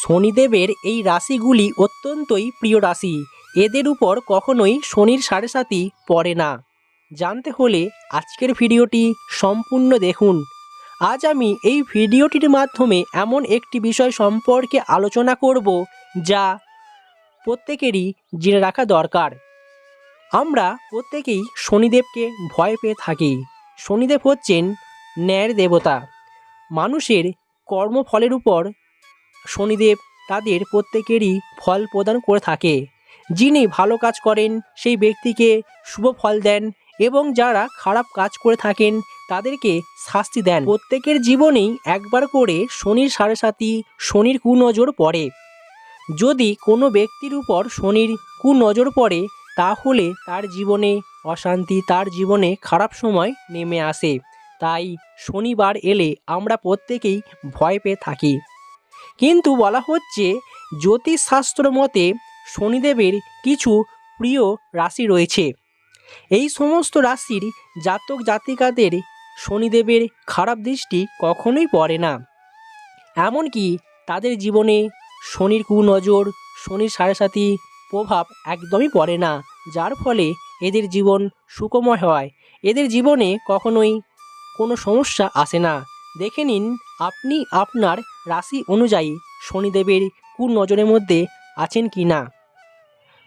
শনিদেবের এই রাশিগুলি অত্যন্তই প্রিয় রাশি। এদের উপর কখনোই শনির সাড়ে সাতি পড়ে না। জানতে হলে আজকের ভিডিওটি সম্পূর্ণ দেখুন। আজ আমি এই ভিডিওটির মাধ্যমে এমন একটি বিষয় সম্পর্কে আলোচনা করব যা প্রত্যেকেরই জেনে রাখা দরকার। আমরা প্রত্যেকেই শনিদেবকে ভয় পেয়ে থাকি। শনিদেব হচ্ছেন ন্যায়ের দেবতা। মানুষের কর্মফলের উপর শনিদেব তাদের প্রত্যেকেরই ফল প্রদান করে থাকে। যিনি ভালো কাজ করেন, সেই ব্যক্তিকে শুভ ফল দেন এবং যারা খারাপ কাজ করে থাকেন, তাদেরকে শাস্তি দেন। প্রত্যেকের জীবনেই একবার করে শনির সাড়ে সাতি, শনির কুনজর পড়ে। যদি কোনো ব্যক্তির উপর শনির কুনজর পড়ে, তাহলে তার জীবনে অশান্তি, তার জীবনে খারাপ সময় নেমে আসে। তাই শনিবার এলে আমরা প্রত্যেকেই ভয় পেয়ে থাকি। কিন্তু বলা হচ্ছে জ্যোতিষশাস্ত্র মতে শনিদেবের কিছু প্রিয় রাশি রয়েছে। এই সমস্ত রাশির জাতক জাতিকাদের শনিদেবের খারাপ দৃষ্টি কখনোই পড়ে না। এমনকি তাদের জীবনে শনির কুনজর, শনির সাড়ে সাথী প্রভাব একদমই পড়ে না, যার ফলে এদের জীবন সুকময় হয়। এদের জীবনে কখনোই কোনো সমস্যা আসে না। দেখে নিন, আপনি আপনার রাশি অনুযায়ী শনিদেবের কোন নজরের মধ্যে আছেন কি না।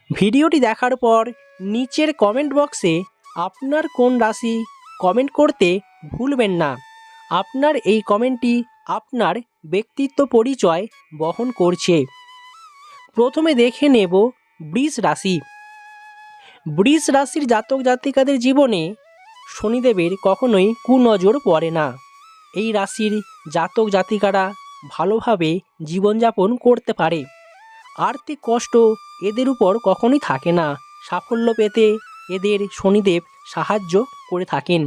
ভিডিওটি দেখার পর নিচের কমেন্ট বক্সে আপনার কোন রাশি কমেন্ট করতে ভুলবেন না। আপনার এই কমেন্টটি আপনার ব্যক্তিত্ব পরিচয় বহন করছে। প্রথমে দেখে নেব বৃষ রাশি। বৃষ রাশির জাতক জাতিকাদের জীবনে শনিদেবের কখনোই কুনজর পড়ে না। এই রাশির জাতক জাতিকারা ভালোভাবে জীবনযাপন করতে পারে। আর্থিক কষ্ট এদের উপর কখনোই থাকে না। সাফল্য পেতে এদের শনিদেব সাহায্য করে থাকেন।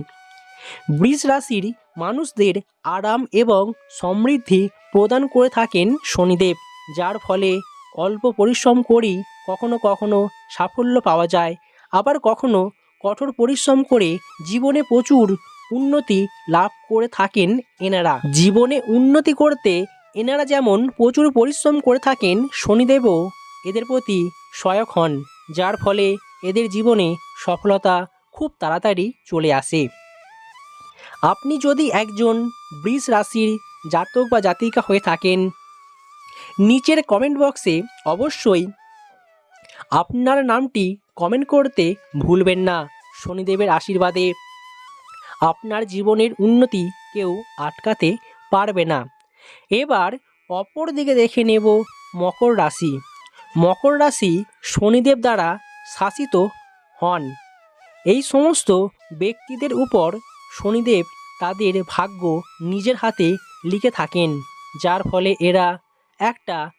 বৃষ রাশির মানুষদের আরাম এবং সমৃদ্ধি প্রদান করে থাকেন শনিদেব, যার ফলে অল্প পরিশ্রম করেই কখনো কখনো সাফল্য পাওয়া যায়। আবার কখনো কঠোর পরিশ্রম করে জীবনে প্রচুর উন্নতি লাভ করে থাকেন এনারা। জীবনে উন্নতি করতে এনারা যেমন প্রচুর পরিশ্রম করে থাকেন, শনিদেবও এদের প্রতি সহায়ক হন, যার ফলে এদের জীবনে সফলতা খুব তাড়াতাড়ি চলে আসে। আপনি যদি একজন বৃষ রাশির জাতক বা জাতিকা হয়ে থাকেন, নিচের কমেন্ট বক্সে অবশ্যই আপনার নামটি কমেন্ট করতে ভুলবেন না। শনিদেবের আশীর্বাদে আপনার জীবনের উন্নতি কেউ আটকাতে পারবে না। এবার অপর দিকে দেখে নেব মকর রাশি। মকর রাশি শনিদেব দ্বারা শাসিত হন। এই সমস্ত ব্যক্তিদের উপর শনিদেব তাদের ভাগ্য নিজের হাতে লিখে থাকেন, যার ফলে এরা একটা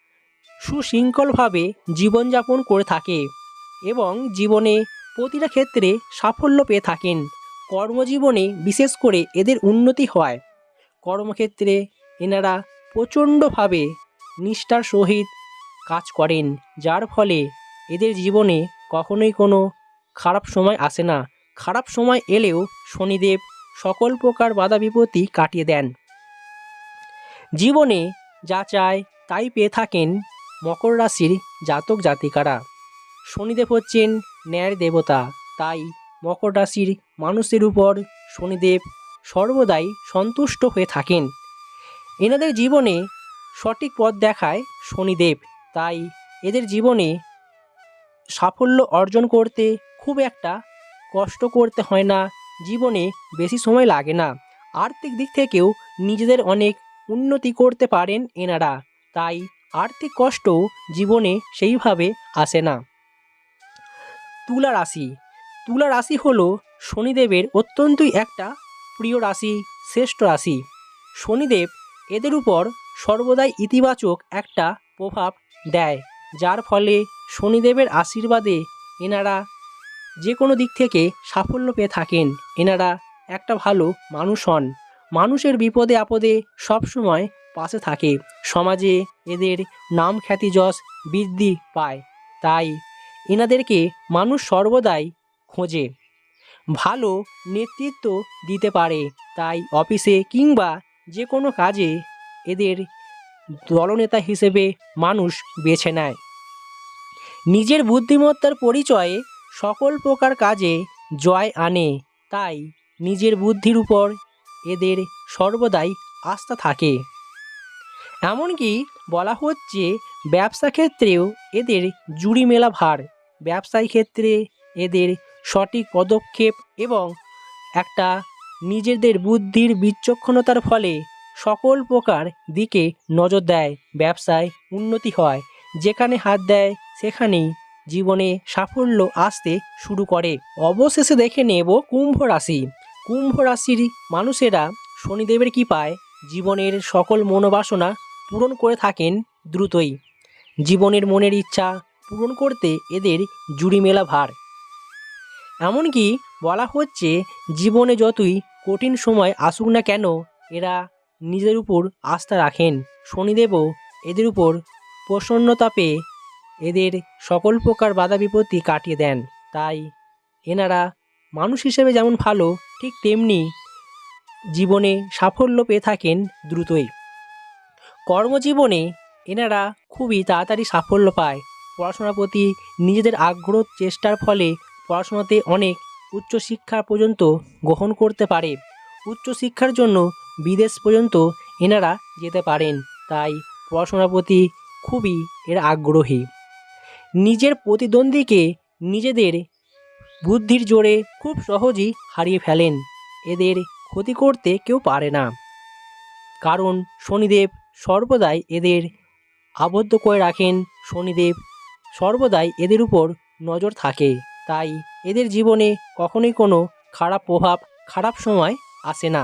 সুশৃঙ্খলভাবে জীবনযাপন করে থাকে এবং জীবনে প্রতিটা ক্ষেত্রে সাফল্য পেয়ে থাকেন। কর্মজীবনে বিশেষ করে এদের উন্নতি হয়। কর্মক্ষেত্রে এনারা প্রচণ্ডভাবে নিষ্ঠার সহিত কাজ করেন, যার ফলে এদের জীবনে কখনোই কোনো খারাপ সময় আসে না। খারাপ সময় এলেও শনিদেব সকল প্রকার বাধা বিপত্তি কাটিয়ে দেন। জীবনে যা চায় তাই পেয়ে থাকেন মকর রাশির জাতক জাতিকারা। শনিদেব হচ্ছেন ন্যায়ের দেবতা, তাই মকর রাশির মানুষের উপর শনিদেব সর্বদাই সন্তুষ্ট হয়ে থাকেন। এনাদের জীবনে সঠিক পথ দেখায় শনিদেব, তাই এদের জীবনে সাফল্য অর্জন করতে খুব একটা কষ্ট করতে হয় না, জীবনে বেশি সময় লাগে না। আর্থিক দিক থেকেও নিজেদের অনেক উন্নতি করতে পারেন এনারা, তাই আর্থিক কষ্ট জীবনে সেইভাবে আসে না। তুলা রাশি তুলা রাশি হলো শনিদেবের অত্যন্তই একটা প্রিয় রাশি, শ্রেষ্ঠ রাশি। শনিদেব এদের উপর সর্বদাই ইতিবাচক একটা প্রভাব দেয়, যার ফলে শনিদেবের আশীর্বাদে এনারা যে কোনো দিক থেকে সাফল্য পেয়ে থাকেন, এনারা একটা ভালো মানুষ হন। মানুষের বিপদে আপদে সবসময় পাশে থাকে, সমাজে এদের নাম খ্যাতি যশ বৃদ্ধি পায়। তাই এনাদেরকে মানুষ সর্বদাই খোঁজে। ভালো নেতৃত্ব দিতে পারে তাই অফিসে কিংবা যে কোনো কাজে এদের দলনেতা হিসেবে মানুষ বেছে নেয়। নিজের বুদ্ধিমত্তার পরিচয়ে সকল প্রকার কাজে জয় আনে, তাই নিজের বুদ্ধির উপর এদের সর্বদাই আস্থা থাকে। এমনকি বলা হচ্ছে ব্যবসা ক্ষেত্রেও এদের জুড়ি মেলা ভার। ব্যবসায়ী ক্ষেত্রে এদের সঠিক পদক্ষেপ এবং একটা নিজেদের বুদ্ধির বিচক্ষণতার ফলে সকল প্রকার দিকে নজর দেয়, ব্যবসায় উন্নতি হয়, যেখানে হাত দেয় সেখানেই জীবনে সাফল্য আসতে শুরু করে। অবশেষে দেখে নেব কুম্ভ রাশি। কুম্ভ রাশির মানুষেরা শনিদেবের কৃপায় জীবনের সকল মনোবাসনা পূরণ করে থাকেন দ্রুতই। জীবনের মনের ইচ্ছা পূরণ করতে এদের জুড়ি মেলা ভার। এমনকি বলা হচ্ছে জীবনে যতই কঠিন সময় আসুক না কেন, এরা নিজের উপর আস্থা রাখেন। শনিদেবও এদের উপর প্রসন্নতা পেয়ে এদের সকল প্রকার বাধা বিপত্তি কাটিয়ে দেন। তাই এনারা মানুষ হিসেবে যেমন ভালো, ঠিক তেমনি জীবনে সাফল্য পেয়ে থাকেন দ্রুতই। কর্মজীবনে এনারা খুবই তাড়াতাড়ি সাফল্য পায়। পড়াশোনার প্রতি নিজেদের আগ্রহ, চেষ্টার ফলে পড়াশোনাতে অনেক উচ্চশিক্ষা পর্যন্ত গ্রহণ করতে পারে। উচ্চশিক্ষার জন্য বিদেশ পর্যন্ত এনারা যেতে পারেন, তাই পড়াশোনার প্রতি খুবই এর আগ্রহী। নিজের প্রতিদ্বন্দ্বীকে নিজেদের বুদ্ধির জোরে খুব সহজেই হারিয়ে ফেলেন। এদের ক্ষতি করতে কেউ পারে না। কারণ শনিদেব সর্বদাই এদের আবদ্ধ করে রাখেন, শনিদেব সর্বদাই এদের উপর নজর থাকে। তাই এদের জীবনে কখনোই কোনো খারাপ প্রভাব খারাপ সময় আসে না।